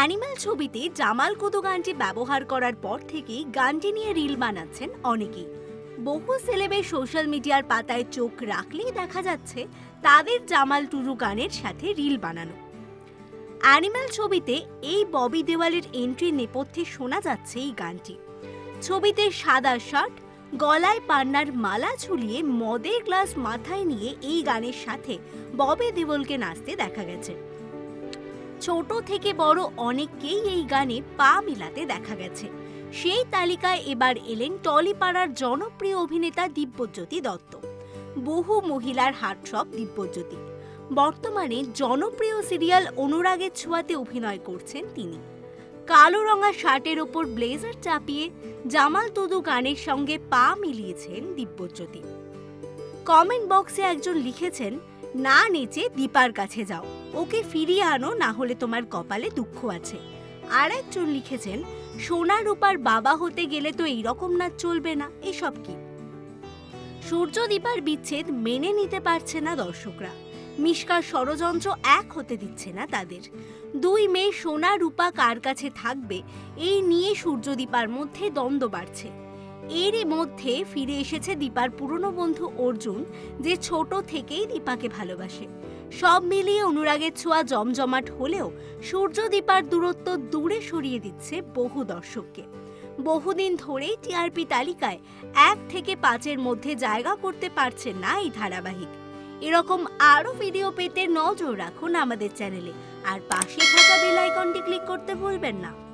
Animal ছবিতে Jamal Kudu গানটি ব্যবহার করার পর থেকেই গানটি নিয়ে রিল বানাচ্ছেন অনেকেই। বহু সেলেবের সোশ্যাল মিডিয়ার পাতায় চোখ রাখলেই দেখা যাচ্ছে তাদের জামাল টুরু গানের সাথে রিল বানানো। অ্যানিম্যাল ছবিতে এই ববি দেওয়ালের এন্ট্রির নেপথ্যে শোনা যাচ্ছে এই গানটি। ছবিতে সাদা শার্ট, গলায় পান্নার মালা ঝুলিয়ে মদের গ্লাস মাথায় নিয়ে এই গানের সাথে ববি দেওয়ালকে নাচতে দেখা গেছে। ছোট থেকে বড় অনেককেই এই গানে পা মিলাতে দেখা গেছে। সেই তালিকায় এবার এলেন টলিপাড়ার জনপ্রিয় অভিনেতা দিব্যজ্যোতি দত্ত। বহু মহিলার হার্টথ্রব দিব্যজ্যোতি। বর্তমানে জনপ্রিয় সিরিয়াল অনুরাগের ছোঁয়াতে অভিনয় করছেন তিনি। কালো রঙা শার্টের ওপর ব্লেজার চাপিয়ে জামাল তুদু গানের সঙ্গে পা মিলিয়েছেন দিব্যজ্যোতি। কমেন্ট বক্সে একজন লিখেছেন না নেচে দীপার কাছে যাও। ওকে ফিরিয়ে আনো, না হলে তোমার কপালে দুঃখ আছে। আর একজন লিখেছেন, সোনা রূপার বাবা হতে গেলে তো এইরকম নাচ চলবে না, এসব কি? সূর্য দীপার বিচ্ছেদ মেনে নিতে পারছে না দর্শকরা। মিষ্কার ষড়যন্ত্র এক হতে দিচ্ছে না তাদের। দুই মেয়ে সোনা রূপা কার কাছে থাকবে, এই নিয়ে সূর্যদীপার মধ্যে দ্বন্দ্ব বাড়ছে। এরই মধ্যে ফিরে এসেছে দীপার পুরনো বন্ধু অর্জুন, যে ছোট থেকেই দীপাকে ভালোবাসে। সব মিলিয়ে অনুরাগের ছোঁয়া জমজমাট হলেও সূর্য দীপার দূরত্ব দূরে সরিয়ে দিচ্ছে বহু দর্শককে। বহুদিন ধরেই টিআরপি তালিকায় এক থেকে পাঁচের মধ্যে জায়গা করতে পারছে না এই ধারাবাহিক। এরকম আরও ভিডিও পেতে নজর রাখুন আমাদের চ্যানেলে। আর পাশে থাকা বেল আইকনটি ক্লিক করতে ভুলবেন না।